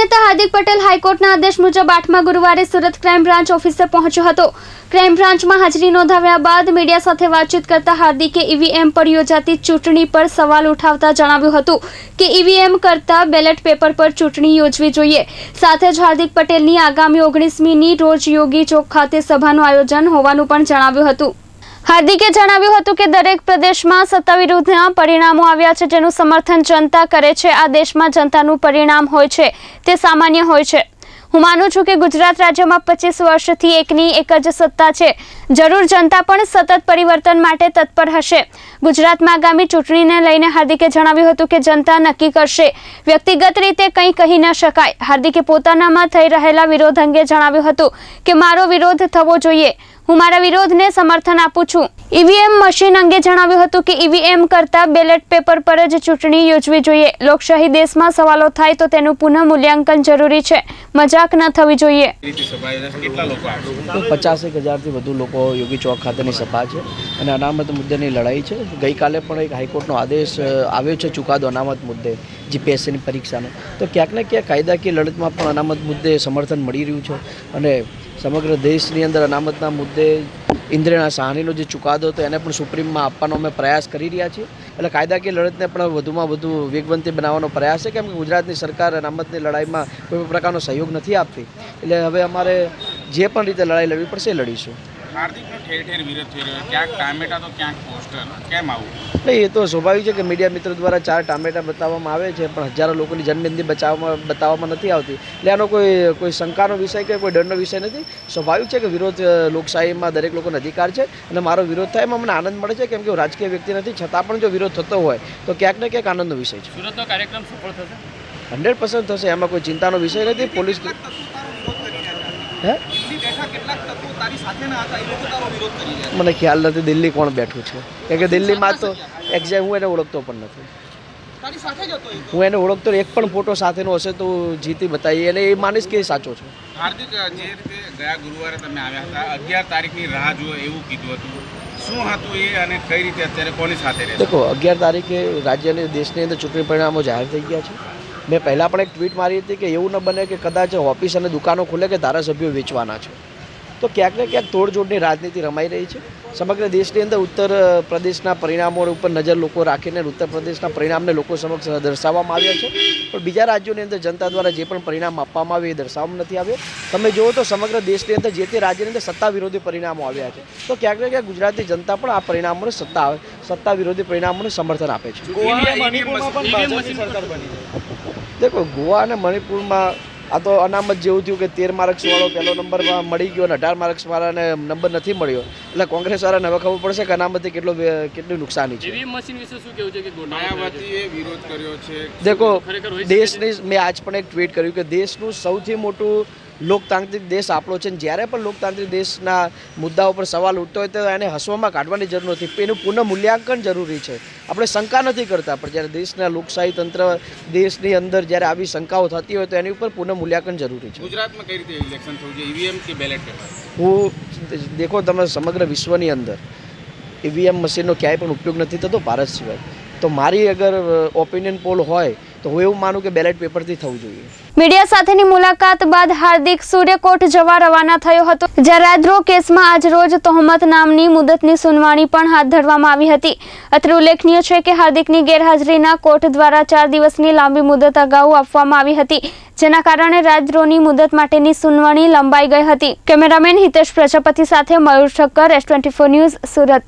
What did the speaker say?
નેતા હાર્દિક પટેલ હાઈકોર્ટના આદેશ મુજબ આઠમા ગુરુવારે સુરત ક્રાઇમ બ્રાન્ચ ઓફિસે પહોંચ્યો હતો. ક્રાઇમ બ્રાન્ચમાં હાજરી નોંધાવ્યા બાદ મીડિયા સાથે વાતચીત કરતા હાર્દિકે ઈવીએમ પર યોજાતી ચૂંટણી પર સવાલ ઉઠાવતા જણાવ્યું હતું કે ઈવીએમ કરતા બેલેટ પેપર પર ચૂંટણી યોજવી જોઈએ. સાથે જ હાર્દિક પટેલની આગામી ઓગણીસમીની રોજ યોગી ચોક ખાતે સભાનું આયોજન હોવાનું પણ જણાવ્યું હતું. હાર્દિકે જણાવ્યું હતું કે દરેક પ્રદેશમાં સત્તા વિરુદ્ધના પરિણામો આવ્યા છે જેનું સમર્થન જનતા કરે છે. આ દેશમાં જનતાનું પરિણામ હોય છે. તે સામાન્ય હોય છે. હું માનું છું કે ગુજરાત રાજ્યમાં પચીસ વર્ષથી એકની એક જ સત્તા છે. જરૂર જનતા પણ સતત પરિવર્તન માટે તત્પર હશે. ગુજરાતમાં આગામી ચૂંટણીને લઈને હાર્દિકે જણાવ્યું હતું કે જનતા નક્કી કરશે. વ્યક્તિગત રીતે કંઈ કહી ન શકાય. હાર્દિકે પોતાનામાં થઈ રહેલા વિરોધ અંગે જણાવ્યું હતું કે મારો વિરોધ થવો જોઈએ. હું મારા વિરોધને સમર્થન આપું છું. ઈવીએમ મશીન અંગે જણાવ્યું હતું કે ઈવીએમ કરતાં બેલેટ પેપર પર જ ચૂંટણી યોજવી જોઈએ. લોકશાહી દેશમાં સવાલો થાય તો તેનું પુનઃ મૂલ્યાંકન જરૂરી છે. મજાક ન થવી જોઈએ. પચાસેક હજારથી વધુ લોકો યોગી ચોક ખાતેની સભા છે અને અનામત મુદ્દેની લડાઈ છે. ગઈકાલે પણ એક હાઈકોર્ટનો આદેશ આવ્યો છે ચુકાદો અનામત મુદ્દે જીપીએસસીની પરીક્ષાનો. તો ક્યાંક ને ક્યાંક કાયદાકીય લડતમાં પણ અનામત મુદ્દે સમર્થન મળી રહ્યું છે અને સમગ્ર દેશની અંદર અનામતના મુદ્દે ઇન્દ્રિયા સાહનીનો જે ચુકાદો હતો એને પણ સુપ્રીમમાં આપવાનો અમે પ્રયાસ કરી રહ્યા છીએ. એટલે કાયદાકીય લડતને પણ વધુમાં વધુ વેગવંતી બનાવવાનો પ્રયાસ છે, કેમ કે ગુજરાતની સરકાર અનામતની લડાઈમાં કોઈ પ્રકારનો સહયોગ નથી આપતી. એટલે હવે અમારે જે પણ રીતે લડાઈ લડવી પડશે એ લડીશું. હાર્દિકનો ઠેર ઠેર વિરોધ થઈ રહ્યો ક્યાંક ટામેટા તો ક્યાંક પોસ્ટર. કેમ આવું? એટલે એ તો સ્વાભાવિક છે કે મીડિયા મિત્રો દ્વારા ચાર ટામેટા બતાવવામાં આવે છે પણ હજારો લોકોની જન્મિંદી બચાવવામાં બતાવવામાં નથી આવતી. એટલે આનો કોઈ કોઈ શંકાનો વિષય કે કોઈ ડરનો વિષય નથી. સ્વાભાવિક છે કે વિરોધ લોકશાહીમાં દરેક લોકોનો અધિકાર છે અને મારો વિરોધ થાય એમાં મને આનંદ મળે છે કેમ કે હું રાજકીય વ્યક્તિ નથી છતાં પણ જો વિરોધ થતો હોય તો ક્યાંક ને ક્યાંક આનંદનો વિષય છે. સુરતનો કાર્યક્રમ સફળ થશે? હંડ્રેડ પર્સન્ટ થશે એમાં કોઈ ચિંતાનો વિષય નથી પોલીસ હે મને ખ્યાલ નથી દિલ્હી કોણ બેઠું છે. કારણ કે દિલ્હીમાં તો એક્ઝેક્ટ હું એને ઓળખતો પણ નથી. હું એને ઓળખતો એક પણ ફોટો સાથેનો હશે તો જીતી બતાવી અને એ માનીશ કે સાચો છે. હાર્દિક જે રીતે ગયા ગુરુવારે તમે આવ્યા હતા અગિયાર તારીખની રાહ જુઓ એવું કીધું હતું. શું હતું એ અને કઈ રીતે અત્યારે કોની સાથે દેખો અગિયાર તારીખે રાજ્ય અને દેશની અંદર ચૂંટણી પરિણામો જાહેર થઈ ગયા છે. મેં પહેલાં પણ એક ટ્વીટ મારી હતી કે એવું ન બને કે કદાચ ઓફિસ અને દુકાનો ખુલે કે ધારાસભ્યો વેચવાના છે. તો ક્યાંક ને ક્યાંક તોડજોડની રાજનીતિ રમાઈ રહી છે. સમગ્ર દેશની અંદર ઉત્તર પ્રદેશના પરિણામો ઉપર નજર લોકો રાખીને ઉત્તર પ્રદેશના પરિણામને લોકો સમક્ષ દર્શાવવામાં આવ્યા છે. પણ બીજા રાજ્યોની અંદર જનતા દ્વારા જે પણ પરિણામ આપવામાં આવે એ દર્શાવવામાં નથી આવ્યો. તમે જુઓ તો સમગ્ર દેશની અંદર જે તે રાજ્યની અંદર સત્તા વિરોધી પરિણામો આવ્યા છે. તો ક્યાંક ને ક્યાંક ગુજરાતની જનતા પણ આ પરિણામોને સત્તા સત્તા વિરોધી પરિણામોને સમર્થન આપે છે. દેખો ગોવા અને મણિપુરમાં આ તો અનામત જેવું થયું કે તેર માર્ક્સ વાળો પહેલો નંબર મળી ગયો અને અઢાર માર્ક્સ વાળાને નંબર નથી મળ્યો. એટલે કોંગ્રેસ વાળાને હવે ખબર પડશે કે અનામતથી કેટલો કેટલી નુકસાની છે. ઈવીએમ મશીન વિશે શું કેવું છે કે થયો છે? માયાવતીએ વિરોધ કર્યો છે. દેખો દેશની મેં આજ પણ એક ટ્વીટ કર્યું કે દેશનું સૌથી મોટું લોકતાંત્રિક દેશ આપણો છે જ્યારે પણ લોકતાંત્રિક દેશના મુદ્દાઓ પર સવાલ ઉઠતો હોય તો એને હસવામાં કાઢવાની જરૂર નથી. એનું પુનઃ મૂલ્યાંકન જરૂરી છે. આપણે શંકા નથી કરતા પણ જ્યારે દેશના લોકશાહી તંત્ર દેશની અંદર જ્યારે આવી શંકાઓ થતી હોય તો એની ઉપર પુનઃ મૂલ્યાંકન જરૂરી છે. ગુજરાતમાં કઈ રીતે ઇલેક્શન થવું જોઈએ? ઈવીએમ કે બેલેટ પેપર હું દેખો તમે સમગ્ર વિશ્વની અંદર ઈવીએમ મશીનનો ક્યાંય પણ ઉપયોગ નથી થતો ભારત સિવાય. તો મારી અગર ઓપિનિયન પોલ હોય તો હું એવું માનું કે બેલેટ પેપરથી થવું જોઈએ. મીડિયા સાથેની મુલાકાત બાદ હાર્દિક સૂર્યકોટ જવા રવાના થયો હતો. જ્યારે રાજદ્રોહ કેસમાં આજ રોજ તહોમત નામની મુદતની સુનવાણી પણ હાથ ધરવામાં આવી હતી. અત્રે ઉલ્લેખનીય છે કે હાર્દિકની ગેરહાજરીના કોર્ટ દ્વારા ચાર દિવસની લાંબી મુદત અગાઉ આપવામાં આવી હતી. જેના કારણે રાજદ્રોહની મુદત માટેની સુનવણી લંબાઈ ગઈ હતી. કેમેરામેન હિતેશ પ્રજાપતિ સાથે Mayur Thakkar S twenty news, Surat.